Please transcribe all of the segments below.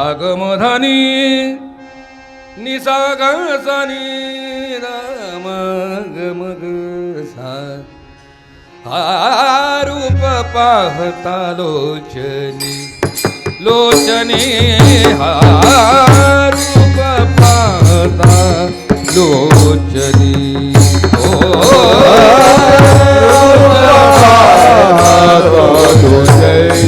आगमधानी निसागासानी राम गमग हा रूप पाहता लोचनी लोचनी हा रूप पाहता लोचनी. ओ लोचनी.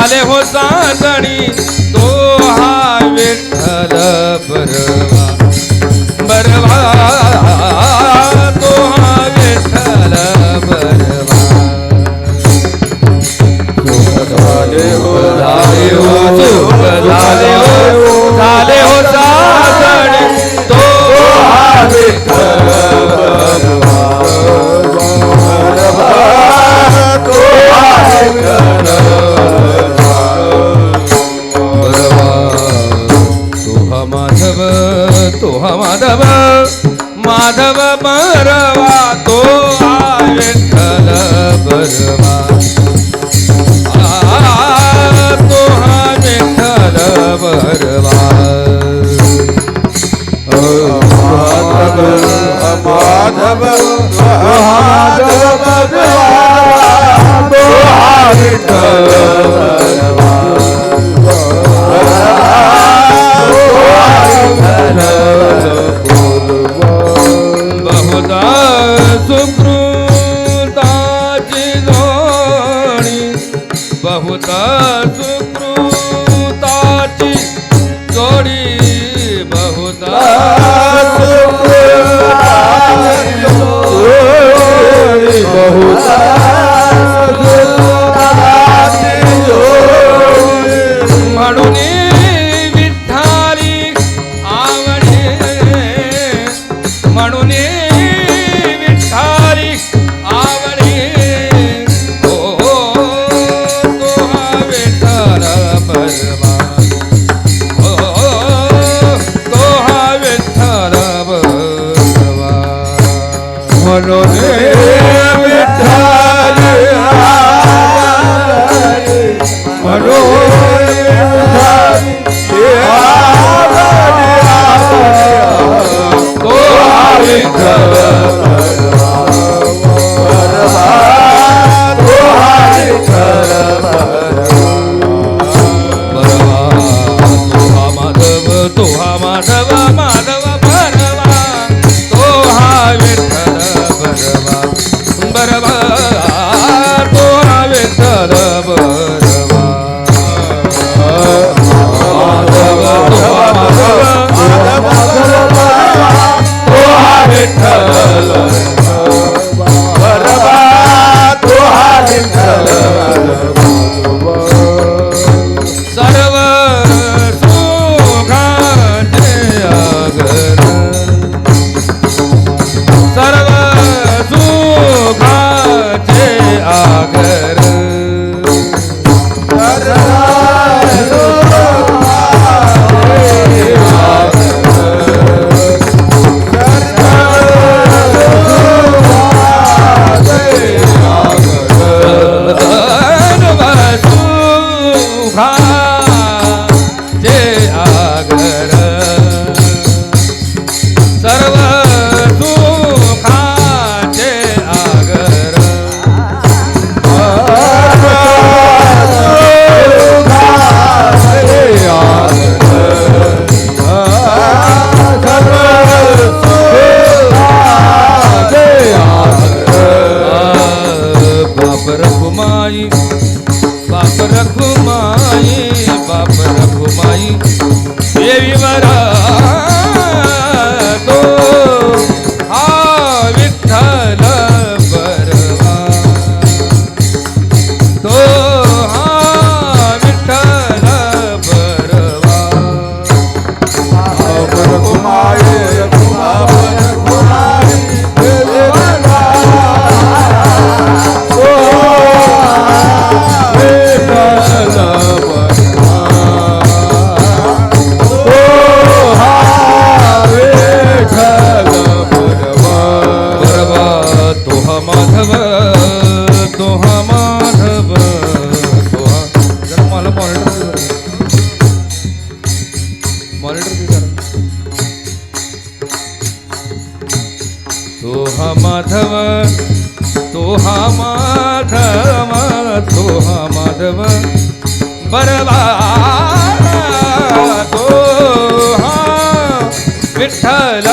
आले हो साजणी तो हा विठ्ठल बरं परवा माधव माधव माधव बहुदा सुकृताची जोणी बहुदा સાચી જોડી બહુતા બહુતા माधव तो हा माधव तो हा माधव बरवा तो हा विठ्ठल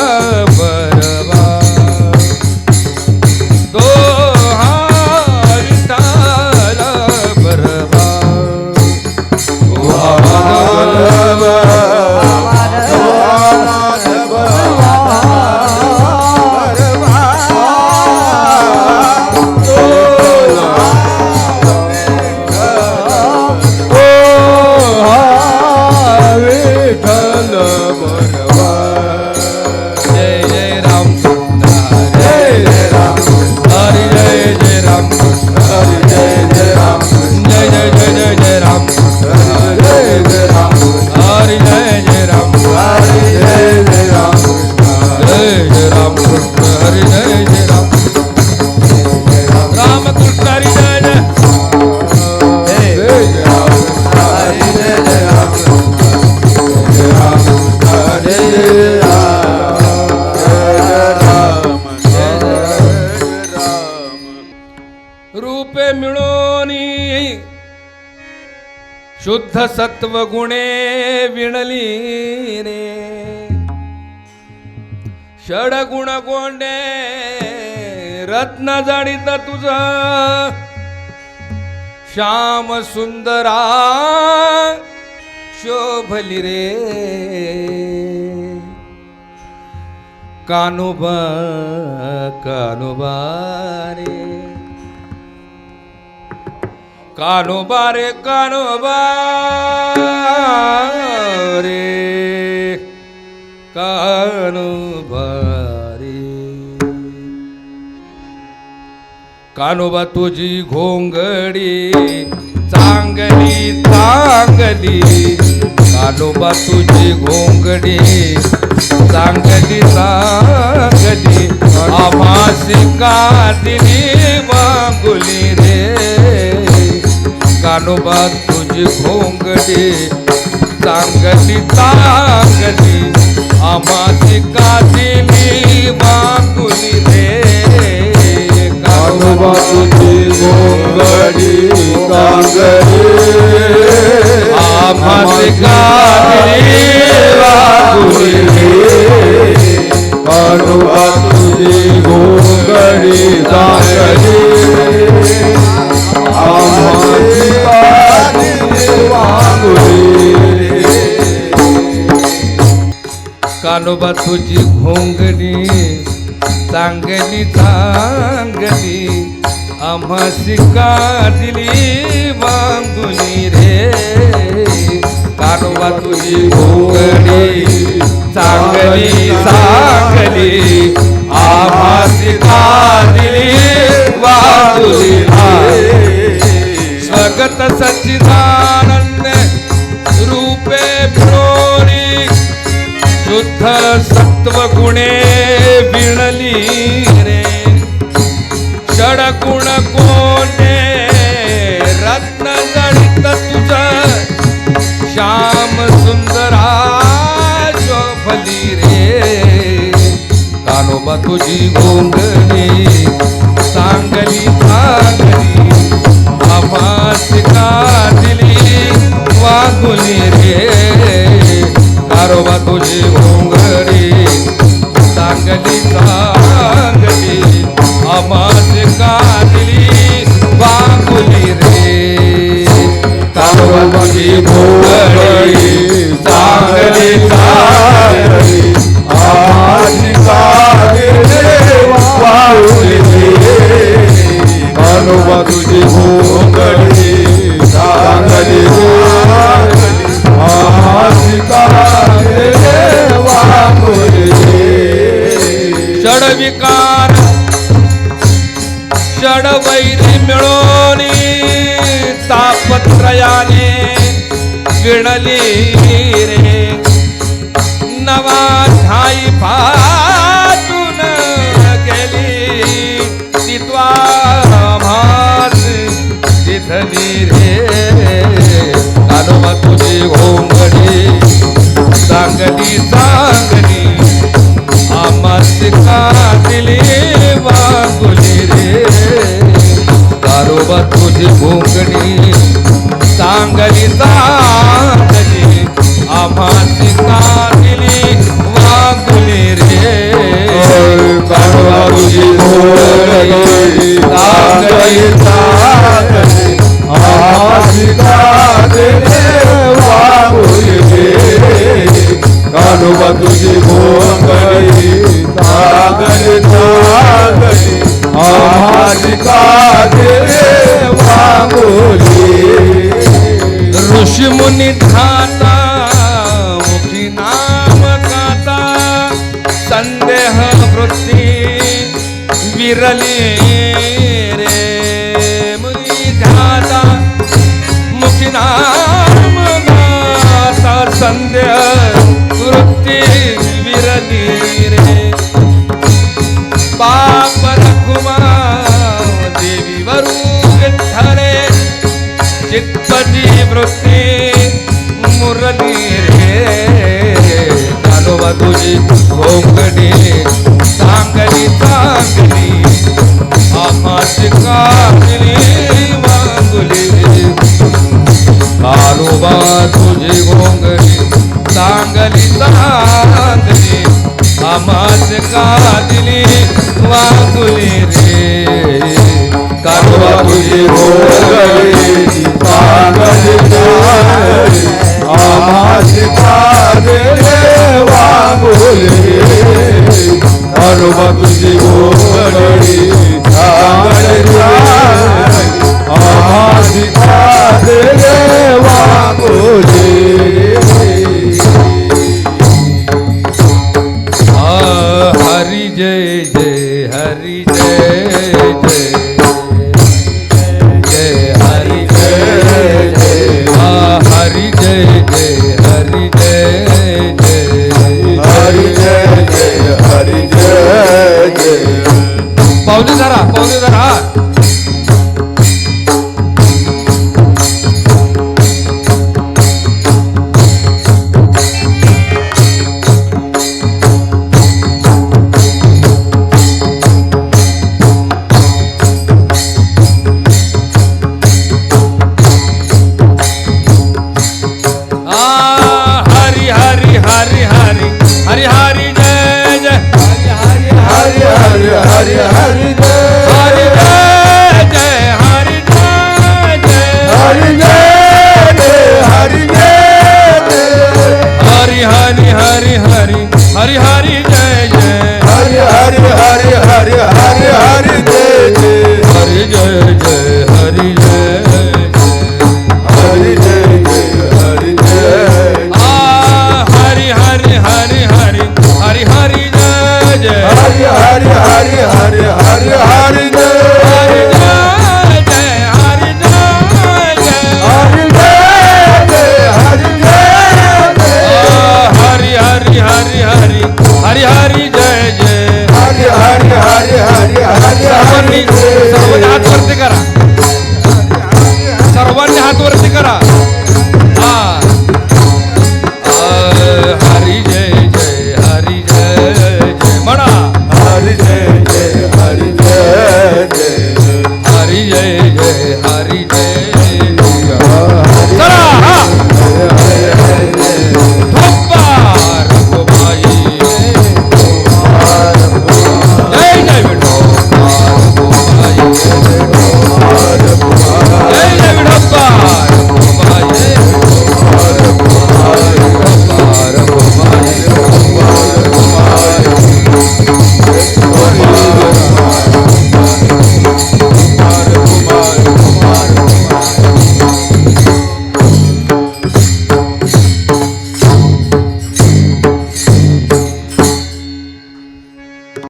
शुद्ध सत्व गुणे विणली रे. षड गुण गोंडे रत्न जाडीत तुझा. श्याम सुंदरा शोभली रे. कानुबा कानोबा रे कानोबा रे कानोबा रे कानोबा रे कानोबा तुझी घोंगडी चांगली चांगली। कानोबा तुझी घोंगडी चांगली चांगली। आभासी दिली मागुली रे। कानोबा तुझी घोंगडी चांगली चांगली आभासी दिली मागुली रे कानोबा तुझी गोंगडी कांगरी आभासी दिली मागुली रे कानोबा तुझी गोंगडी कांगरी कानोबा तुझी घोंगडी चांगली चांगली आम्हा शिका दिली बांधुली रे. कानोबा तुझी घोंगडी चांगली चांगली आम्हा शिका दिली बांधुली रे. स्वगत सच्चिदानंद गुणे विणली रे. षड गुण कोणे रत्न जडित तुझ. श्याम सुंदरा शोभली रे. कानोबा तुझी गोंगली विरले रे मुली ध्याता मुखिनाम गाता संध्य वृत्ती विरली रे. बाप रघुमा देवी वरूप धरे चित्तजी वृत्ती मुरली रे. कालोबा तुझी भोकडी चांगली चांगली আমার কাছে মাঙ্গলে कारोबा तुझे गोंगली सांगली सांगली आमाच कादिली वांगुली रे कारोबा तुझे गोंगली सांगली सांगली ಕಾರ್ತಿಕರ